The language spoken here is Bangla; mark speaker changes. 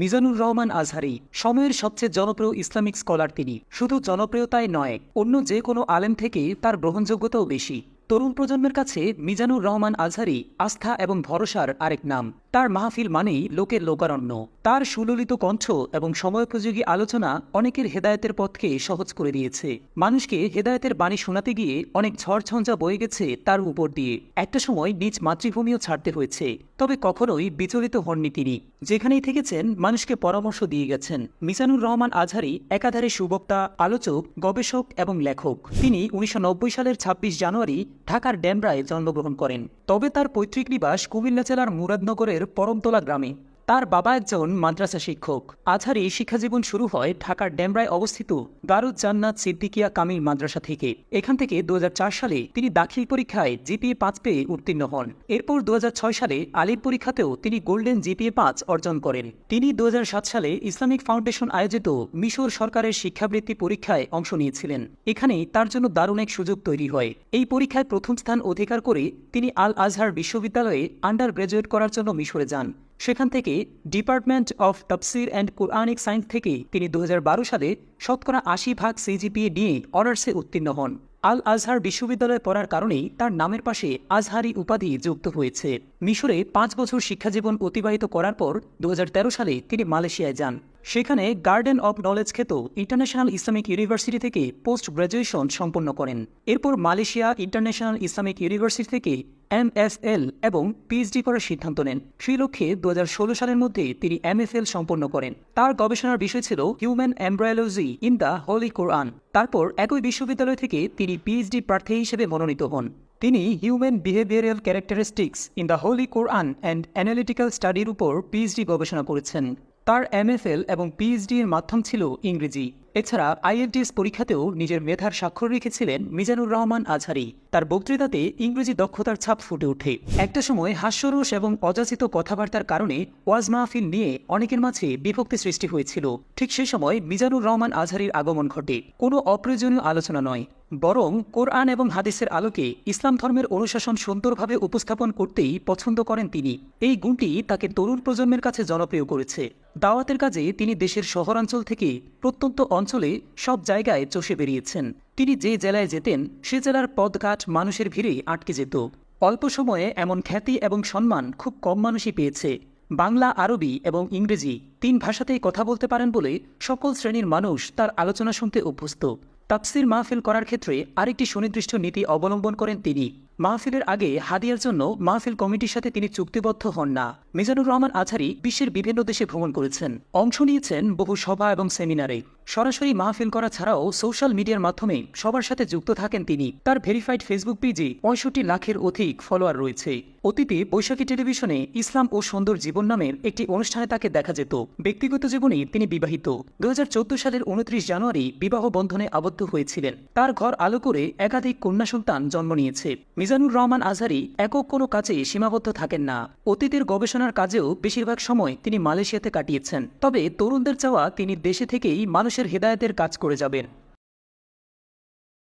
Speaker 1: মিজানুর রহমান আজহারি, সময়ের সবচেয়ে জনপ্রিয় ইসলামিক স্কলার তিনি। শুধু জনপ্রিয়তায় নয়, অন্য যে কোনো আলেম থেকে তার গ্রহণযোগ্যতাও বেশি। তরুণ প্রজন্মের কাছে মিজানুর রহমান আজহারি, আস্থা এবং ভরসার আরেক নাম। তার মাহফিল মানেই লোকের লোকারণ্য। তার সুললিত কণ্ঠ এবং সময়োপযোগী আলোচনা অনেকের হেদায়তের পথকে সহজ করে দিয়েছে। মানুষকে হেদায়তের বাণী শোনাতে গিয়ে অনেক ঝড়ঝঞ্ঝা বয়ে গেছে তার উপর দিয়ে। একটা সময় নিজ মাতৃভূমিও ছাড়তে হয়েছে। তবে কখনোই বিচলিত হননি তিনি। যেখানেই থেকেছেন, মানুষকে পরামর্শ দিয়ে গেছেন। মিজানুর রহমান আজহারি, একাধারে সুবক্তা, আলোচক, গবেষক এবং লেখক। তিনি উনিশশো নব্বই সালের ২৬ জানুয়ারি ঢাকার ডেমরায় জন্মগ্রহণ করেন। তবে তার পৈতৃক নিবাস কুমিল্লা জেলার মুরাদনগরের পরমতলা গ্রামে। তার বাবা একজন মাদ্রাসা শিক্ষক। আজহারি শিক্ষাজীবন শুরু হয় ঢাকার ডেমরায় অবস্থিত দারুদ জান্নাত সিদ্দিকিয়া কামিল মাদ্রাসা থেকে। এখান থেকে দুহাজার চার সালে তিনি দাখিল পরীক্ষায় জিপিএ পাঁচ পেয়ে উত্তীর্ণ হন। এরপর দু হাজার ছয় সালে আলির পরীক্ষাতেও তিনি গোল্ডেন জিপিএ পাঁচ অর্জন করেন। তিনি দু হাজার সাত সালে ইসলামিক ফাউন্ডেশন আয়োজিত মিশর সরকারের শিক্ষাবৃত্তি পরীক্ষায় অংশ নিয়েছিলেন। এখানেই তার জন্য দারুণ এক সুযোগ তৈরি হয়। এই পরীক্ষায় প্রথম স্থান অধিকার করে তিনি আল আজহার বিশ্ববিদ্যালয়ে আন্ডার গ্রাজুয়েট করার জন্য মিশরে যান। সেখান থেকে ডিপার্টমেন্ট অফ তফসির অ্যান্ড কোরআনিক সায়েন্স থেকে তিনি দু হাজার বারো সালে শতকরা আশি ভাগ সিজিপিএ নিয়ে অনার্সে উত্তীর্ণ হন। আল আজহার বিশ্ববিদ্যালয়ে পড়ার কারণেই তার নামের পাশে আজহারি উপাধি যুক্ত হয়েছে। মিশরে পাঁচ বছর শিক্ষাজীবন অতিবাহিত করার পর দু হাজার তেরো সালে তিনি মালয়েশিয়ায় যান। সেখানে গার্ডেন অব নলেজ খেত ইন্টারন্যাশনাল ইসলামিক ইউনিভার্সিটি থেকে পোস্ট গ্র্যাজুয়েশন সম্পন্ন করেন। এরপর মালয়েশিয়া ইন্টারন্যাশনাল ইসলামিক ইউনিভার্সিটি থেকে এমএসএল এবং পিএইচডি করার সিদ্ধান্ত নেন। সেই লক্ষ্যে দু হাজার ষোলো সালের মধ্যে তিনি এমএফএল সম্পন্ন করেন। তার গবেষণার বিষয় ছিল human embryology in the holy Quran তারপর একই বিশ্ববিদ্যালয় থেকে তিনি পিএইচডি প্রার্থী হিসেবে মনোনীত হন। তিনি human behavioural characteristics in the holy Quran and analytical স্টাডির উপর পিএইচডি গবেষণা করেছেন। তার এমএফএল এবং পিএইচডি এর মাধ্যম ছিল ইংরেজি। এছাড়া আইএলটিএস পরীক্ষাতেও নিজের মেধার স্বাক্ষর রেখেছিলেন মিজানুর রহমান আজহারি। তার বক্তৃতাতে ইংরেজি দক্ষতার ছাপ ফুটে ওঠে। একটা সময় হাস্যরস এবং অযাচিত কথাবার্তার কারণে ওয়াজ মাহফিল নিয়ে অনেকের মাঝে বিভক্তি সৃষ্টি হয়েছিল। ঠিক সে সময় মিজানুর রহমান আজহারির আগমন ঘটে। কোনো অপ্রয়োজনীয় আলোচনা নয়। বরং কোরআন এবং হাদিসের আলোকে ইসলাম ধর্মের অনুশাসন সুন্দরভাবে উপস্থাপন করতেই পছন্দ করেন তিনি। এই গুণটি তাকে তরুণ প্রজন্মের কাছে জনপ্রিয় করেছে। দাওয়াতের কাজে তিনি দেশের শহরাঞ্চল থেকে প্রত্যন্ত অঞ্চলে সব জায়গায় চষে বেরিয়েছেন। তিনি যে জেলায় যেতেন, সে জেলার পদঘাট মানুষের ভিড়ে আটকে যেত। অল্প সময়ে এমন খ্যাতি এবং সম্মান খুব কম মানুষই পেয়েছে। বাংলা, আরবি এবং ইংরেজি তিন ভাষাতেই কথা বলতে পারেন বলে সকল শ্রেণির মানুষ তার আলোচনা শুনতে অভ্যস্ত। তাফসির মাহফিল করার ক্ষেত্রে আরেকটি সুনির্দিষ্ট নীতি অবলম্বন করেন তিনি। মাহফিলের আগে হাদিয়ার জন্য মাহফিল কমিটির সাথে তিনি চুক্তিবদ্ধ হন না। মিজানুর রহমান আছারি বিশ্বের বিভিন্ন দেশে ভ্রমণ করেছেন। অংশ নিয়েছেন বহু সভা এবং সেমিনারে। সরাসরি মাহফিল করা ছাড়াও সোশ্যাল মিডিয়ার মাধ্যমে সবার সাথে যুক্ত থাকেন তিনি। তার ভেরিফাইড ফেসবুক পেজে পঁয়ষট্টি লাখের অধিক ফলোয়ার রয়েছে। অতীতে বৈশাখী টেলিভিশনে ইসলাম ও সুন্দর জীবন নামের একটি অনুষ্ঠানে তাকে দেখা যেত। ব্যক্তিগত জীবনে তিনি বিবাহিত। দু হাজার চোদ্দ সালের উনত্রিশ জানুয়ারি বিবাহ বন্ধনে আবদ্ধ হয়েছিলেন। তার ঘর আলো করে একাধিক কন্যা সন্তান জন্ম নিয়েছে। মিজানুর রহমান আজহারি একক কোনো কাজে সীমাবদ্ধ থাকেন না। অতীতের গবেষণার কাজেও বেশিরভাগ সময় তিনি মালয়েশিয়াতে কাটিয়েছেন। তবে তরুণদের চাওয়া তিনি দেশে থেকেই মানুষের হেদায়তের কাজ করে যাবেন।